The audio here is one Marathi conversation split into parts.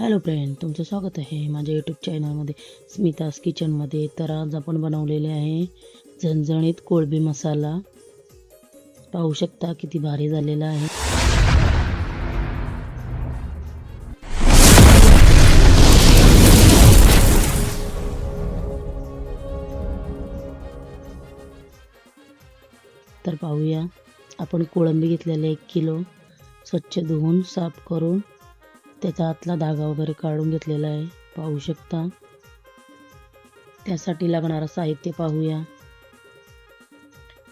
हॅलो फ्रेंड तुमचं स्वागत आहे माझ्या यूट्यूब चॅनलमध्ये स्मितास किचनमध्ये तर आज आपण बनवलेले आहे झणझणीत कोळंबी मसाला. पाहू शकता किती भारी झालेला आहे. तर पाहूया आपण कोळंबी घेतलेले एक किलो. स्वच्छ धुवून साफ करून त्याचा आतला धागा वगैरे काढून घेतलेला आहे. पाहू शकता. त्यासाठी लागणारं साहित्य पाहूया.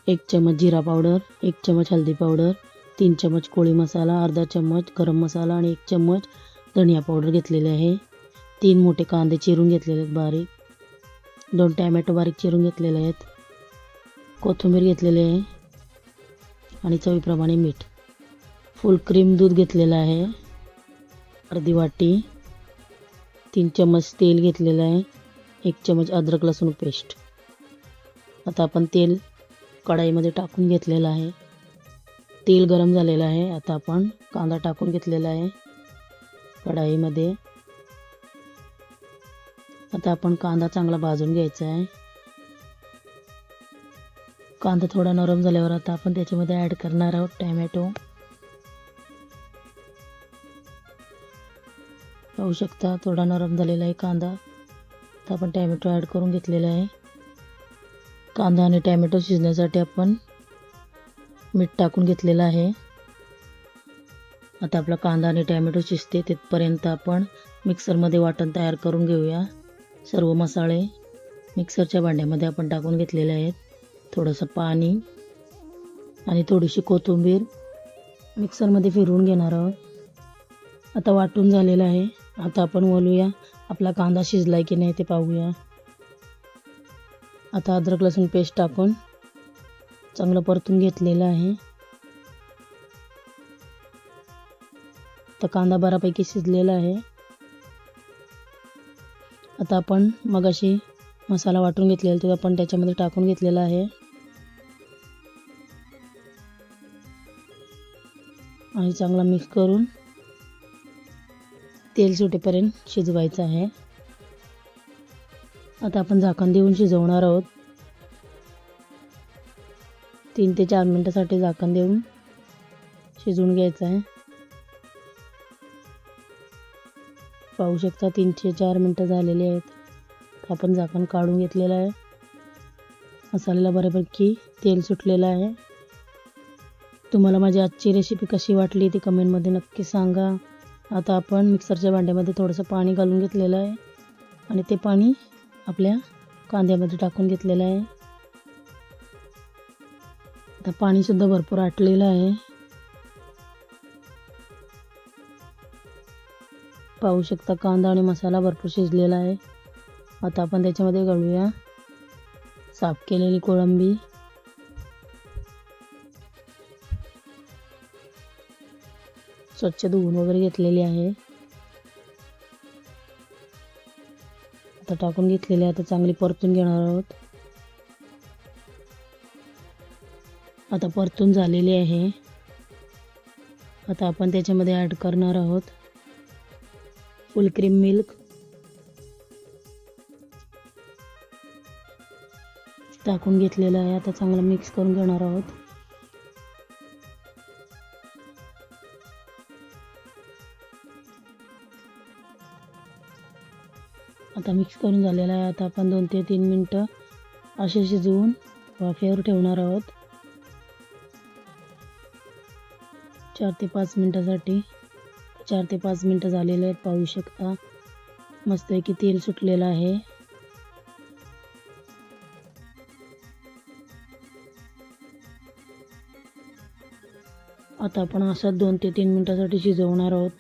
एक चमच जिरा पावडर एक चमच हळदी पावडर तीन चमच कोळी मसाला अर्धा चमच गरम मसाला आणि एक चमच धनिया पावडर घेतलेले आहे. तीन मोठे कांदे चिरून घेतलेले आहेत बारीक. दोन टॅमॅटो बारीक चिरून घेतलेले आहेत. कोथिंबीर घेतलेली आहे. आणि चवीप्रमाणे मीठ. फुल क्रीम दूध घेतलेलं आहे. अर्धी वाटी तीन चम्मच तेल घेतलेलं आहे एक चमच अद्रक लसूण पेस्ट. आता आपण तेल कढाईमध्ये टाकून घेतलेलं आहे. तेल गरम झालेलं आहे. आता आपण कांदा टाकून घेतलेला आहे. कढाईमध्ये. आता आपण कांदा चांगला भाजून घ्यायचा आहे. कांदा थोडा नरम झाल्यावर आता आपण त्याच्यामध्ये ॲड करणार आहोत टॅमॅटो. पाहू शकता. थोडा नरम झालेला आहे कांदा. तर आपण टॅमॅटो ॲड करून घेतलेला आहे. कांदा आणि टॅमॅटो शिजण्यासाठी आपण मीठ टाकून घेतलेलं आहे. आता आपला कांदा आणि टॅमॅटो शिजते तिथपर्यंत आपण मिक्सरमध्ये वाटण तयार करून घेऊया. सर्व मसाले मिक्सरच्या भांड्यामध्ये आपण टाकून घेतलेले आहेत. थोडंसं पाणी आणि थोडीशी कोथिंबीर मिक्सरमध्ये फिरवून घेणार आहोत. आता वाटून झालेलं आहे. आता आपण बोलूया आपला कांदा शिजला की नाही ते पाहूया. आता अद्रक लसूण पेस्ट टाकून चांगलं परतून घेतलेलं आहे. तर कांदा बऱ्यापैकी शिजलेला आहे. आता आपण मगाशी मसाला वाटून घेतलेला तो आपण त्याच्यामध्ये टाकून घेतलेला आहे. आणि चांगला मिक्स करून तेल सुटेपर्यंत शिजवायचं आहे. आता आपण झाकण देऊन शिजवणार आहोत. तीन ते चार मिनटासाठी झाकण देऊन शिजवून घ्यायचं आहे. पाहू शकता तीन ते चार मिनटं झालेली आहेत. आपण झाकण काढून घेतलेलं आहे. मसाल्याला बऱ्यापैकी तेल सुटलेलं आहे. तुम्हाला माझी आजची रेसिपी कशी वाटली ती कमेंटमध्ये नक्की सांगा. आता आपण मिक्सरच्या भांड्यामध्ये थोडंसं पाणी घालून घेतलेलं आहे. आणि ते पाणी आपल्या कांद्यामध्ये टाकून घेतलेलं आहे. आता पाणीसुद्धा भरपूर आटलेलं आहे. पाहू शकता कांदा आणि मसाला भरपूर शिजलेला आहे. आता आपण त्याच्यामध्ये घालूया साफ केलेली कोळंबी. स्वच्छ धुवून वगैरे घेतलेली आहे. आता टाकून घेतलेली आहे आता चांगली परतून घेणार आहोत. आता परतून झालेली आहे. आता आपण त्याच्यामध्ये ॲड करणार आहोत. फुल क्रीम मिल्क टाकून घेतलेलं आहे आता चांगलं मिक्स करून घेणार आहोत. आता मिक्स करून झालेला आहे. आता आपण दोन ते तीन मिनटं असे शिजवून वाफेवर ठेवणार आहोत. चार ते पाच मिनटासाठी चार ते पाच मिनटं झालेले आहेत पाहू शकता. मस्तपैकी तेल सुटलेलं आहे. आता आपण असं दोन ते तीन मिनटासाठी शिजवणार आहोत.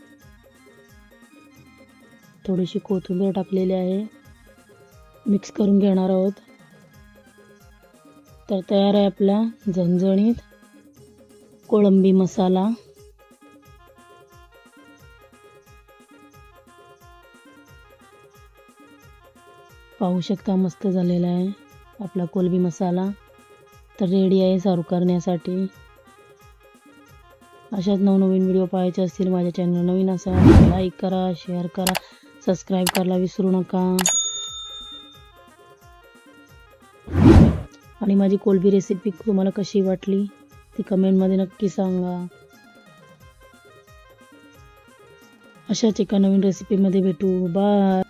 थोडीशी कोथिंबीर टाकलेली आहे. मिक्स करून घेणार आहोत. तर तयार आहे आपला झणझणीत कोळंबी मसाला. पाहू शकता मस्त झालेला आहे आपला कोलबी मसाला. तर रेडी आहे सर्व करण्यासाठी. अशाच नवनवीन व्हिडिओ पाहायचे असतील माझ्या चॅनल नवीन असा लाईक करा शेअर करा. सबस्क्राईब करायला विसरू नका. आणि माझी कोलबी रेसिपी तुम्हाला कशी वाटली ती कमेंटमध्ये नक्की सांगा. अशाच एका नवीन रेसिपीमध्ये भेटू. बाय